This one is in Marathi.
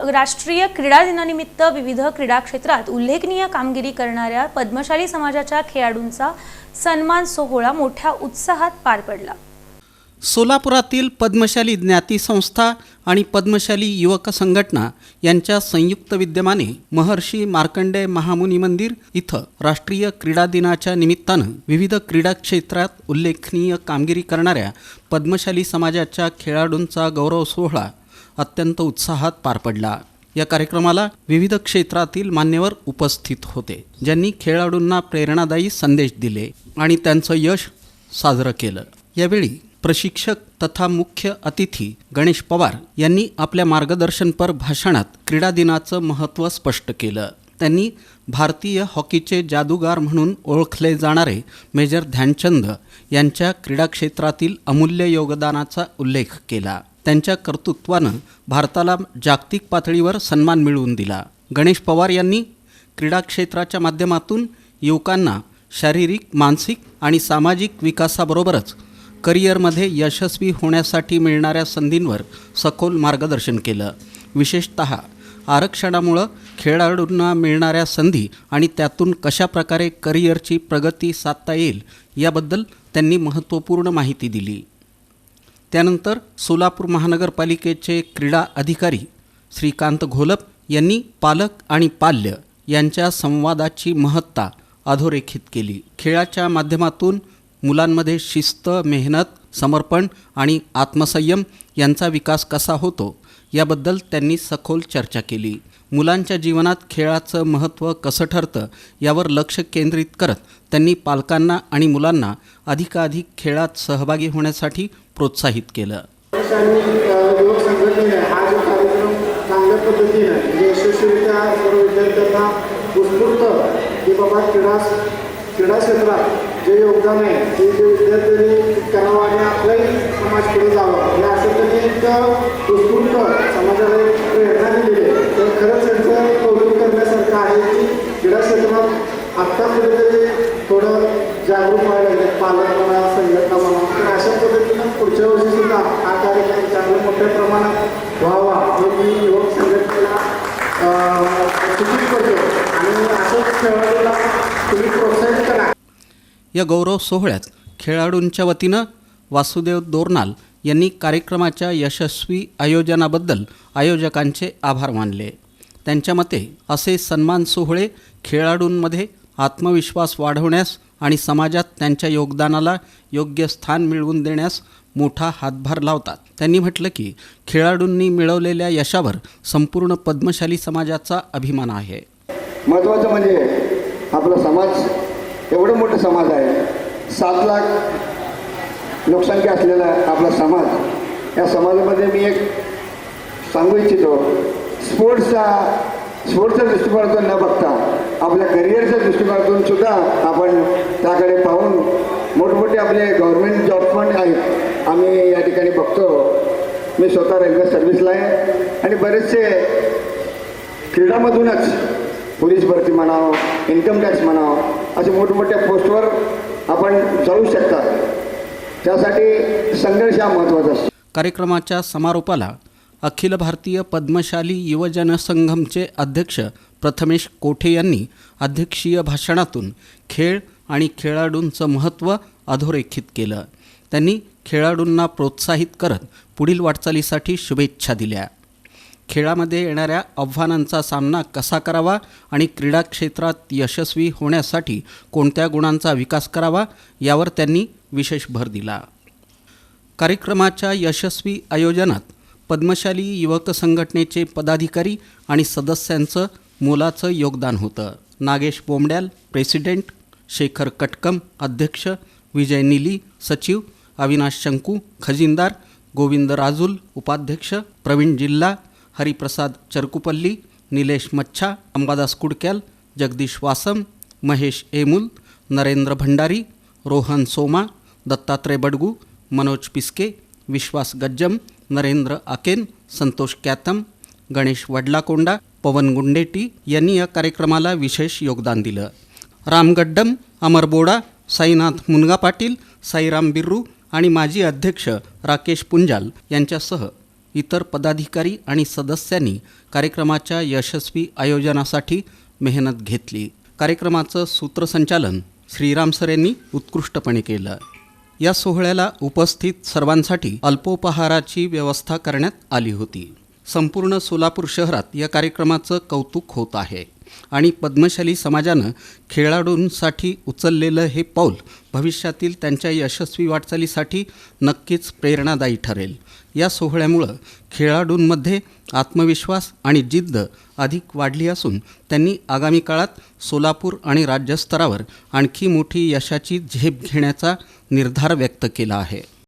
राष्ट्रीय क्रीडा दिनानिमित्त विविध क्रीडा क्षेत्रात उल्लेखनीय कामगिरी करणाऱ्या पद्मशाली समाजाच्या खेळाडूंचा सन्मान सोहळा मोठ्या उत्साहात पार पडला. सोलापुरातील पद्मशाली ज्ञाती संस्था आणि पद्मशाली युवक संघटना यांच्या संयुक्त विद्यमाने महर्षी मार्कंडेय महामुनी मंदिर इथं राष्ट्रीय क्रीडा दिनाच्या निमित्तानं विविध क्रीडा क्षेत्रात उल्लेखनीय कामगिरी करणाऱ्या पद्मशाली समाजाच्या खेळाडूंचा गौरव सोहळा अत्यंत उत्साहात पार पडला. या कार्यक्रमाला विविध क्षेत्रातील मान्यवर उपस्थित होते ज्यांनी खेळाडूंना प्रेरणादायी संदेश दिले आणि त्यांचं यश साजरं केलं. यावेळी प्रशिक्षक तथा मुख्य अतिथी गणेश पवार यांनी आपल्या मार्गदर्शनपर भाषणात क्रीडा दिनाचं महत्त्व स्पष्ट केलं. त्यांनी भारतीय हॉकीचे जादूगार म्हणून ओळखले जाणारे मेजर ध्यानचंद यांच्या क्रीडा क्षेत्रातील अमूल्य योगदानाचा उल्लेख केला. त्यांच्या कर्तृत्वानं भारताला जागतिक पातळीवर सन्मान मिळवून दिला. गणेश पवार यांनी क्रीडा क्षेत्राच्या माध्यमातून युवकांना शारीरिक मानसिक आणि सामाजिक विकासाबरोबरच करिअरमध्ये यशस्वी होण्यासाठी मिळणाऱ्या संधींवर सखोल मार्गदर्शन केलं. विशेषत आरक्षणामुळं खेळाडूंना मिळणाऱ्या संधी आणि त्यातून कशाप्रकारे करिअरची प्रगती साधता येईल याबद्दल त्यांनी महत्त्वपूर्ण माहिती दिली. त्यानंतर सोलापूर महानगरपालिकेचे क्रीडा अधिकारी श्रीकांत घोलप यांनी पालक आणि पाल्य यांच्या संवादाची महत्ता अधोरेखित केली. खेळाच्या माध्यमातून मुलांमध्ये शिस्त मेहनत समर्पण आणि आत्मसंयम यांचा विकास कसा होतो याबद्दल त्यांनी सखोल चर्चा केली. मुलांच्या जीवनात खेळाचं महत्त्व कसं ठरतं यावर लक्ष केंद्रित करत त्यांनी पालकांना आणि मुलांना अधिकाधिक खेळात सहभागी होण्यासाठी प्रोत्साहित केलं. म्हणजे यशस्वीरित्या सर्व विद्यार्थ्यांना उत्स्फूर्त की बाबा क्रीडा क्रीडा क्षेत्रात जे योगदान आहे ते जे विद्यार्थ्यांनी करावं आणि आपलाही समाज पुढे जावं हे असं त्यांनी एक उत्स्फूर्त समाजाला एक प्रेरणा दिलेली आहे. तर खरंच त्यांचं कौतुक करण्यासारखं आहे की क्रीडा क्षेत्रात आत्ता कुठेतरी थोडं जागरूक व्हायला लागले पालक म्हणा संघटना म्हणा तर अशा पद्धतीनं पुढच्या वर्षी सुद्धा हा कार्यक्रम चांगल्या मोठ्या प्रमाणात व्हावा हे मी युवक संघटनेला सूचित करतो. आणि असंच खेळाडूला तुम्ही प्रोत्साहित या गौरव सोहळ्यात खेळाडूंच्या वतीनं वासुदेव दोरनाल यांनी कार्यक्रमाच्या यशस्वी आयोजनाबद्दल आयोजकांचे आभार मानले. त्यांच्या मते असे सन्मान सोहळे खेळाडूंमध्ये आत्मविश्वास वाढवण्यास आणि समाजात त्यांच्या योगदानाला योग्य स्थान मिळवून देण्यास मोठा हातभार लावतात. त्यांनी म्हटलं की खेळाडूंनी मिळवलेल्या यशावर संपूर्ण पद्मशाली समाजाचा अभिमान आहे. महत्त्वाचं म्हणजे आपला समाज एवढं मोठं समाज आहे. सात लाख लोकसंख्या असलेला आपला समाज या समाजामध्ये मी एक सांगू इच्छितो स्पोर्ट्सचा स्पोर्ट्सच्या दृष्टिकोनातून न बघता आपल्या करिअरच्या दृष्टिकोनातून सुद्धा आपण त्याकडे पाहून मोठमोठे आपले गव्हर्मेंट जॉब पण आहेत आम्ही या ठिकाणी बघतो. मी स्वतः रेल्वे सर्व्हिसला आहे आणि बरेचसे क्रीडामधूनच पोलीस भरती म्हणावं इन्कम टॅक्स म्हणावं अशा मोठमोठ्या पोस्टवर आपण जाऊ शकता. त्यासाठी संघर्ष हा महत्त्वाचा असतो. कार्यक्रमाच्या समारोपाला अखिल भारतीय पद्मशाली युवजन संघमचे अध्यक्ष प्रथमेश कोठे यांनी अध्यक्षीय भाषणातून खेळ आणि खेळाडूंचं महत्त्व अधोरेखित केलं. त्यांनी खेळाडूंना प्रोत्साहित करत पुढील वाटचालीसाठी शुभेच्छा दिल्या. खेळामध्ये येणाऱ्या आव्हानांचा सामना कसा करावा आणि क्रीडा क्षेत्रात यशस्वी होण्यासाठी कोणत्या गुणांचा विकास करावा यावर त्यांनी विशेष भर दिला. कार्यक्रमाच्या यशस्वी आयोजनात पद्मशाली युवक संघटनेचे पदाधिकारी आणि सदस्यांचं मोलाचं योगदान होतं. नागेश बोंबड्याल प्रेसिडेंट शेखर कटकम अध्यक्ष विजय निली सचिव अविनाश शंकू खजिनदार गोविंद राजूल उपाध्यक्ष प्रवीण जिल्हा हरिप्रसाद चरकुपल्ली निलेश मच्छा अंबादास कुडक्याल जगदीश वासम महेश एमुल नरेंद्र भंडारी रोहन सोमा दत्तात्रय बडगू मनोज पिस्के विश्वास गज्जम नरेंद्र आकेन संतोष कॅतम गणेश वडलाकोंडा पवन गुंडेटी यांनी या कार्यक्रमाला विशेष योगदान दिलं. राम गड्डम अमर बोडा साईनाथ मुनगा पाटील साईराम बिर्रू आणि माजी अध्यक्ष राकेश पुंजाल यांच्यासह इतर पदाधिकारी आणि सदस्यांनी कार्यक्रमाच्या यशस्वी आयोजनासाठी मेहनत घेतली. कार्यक्रमाचं सूत्रसंचालन श्रीराम सर यांनी उत्कृष्टपणे केलं. या सोहळ्याला उपस्थित सर्वांसाठी अल्पोपहाराची व्यवस्था करण्यात आली होती. संपूर्ण सोलापूर शहरात या कार्यक्रमाचं कौतुक होत आहे आणि पद्मशाली समाजानं खेळाडूंसाठी उचललेलं हे पाऊल भविष्यातील त्यांच्या यशस्वी वाटचालीसाठी नक्कीच प्रेरणादायी ठरेल. या सोहळ्यामुळं खेळाडूंमध्ये आत्मविश्वास आणि जिद्द अधिक वाढली असून त्यांनी आगामी काळात सोलापूर आणि राज्यस्तरावर आणखी मोठी यशाची झेप घेण्याचा निर्धार व्यक्त केला आहे.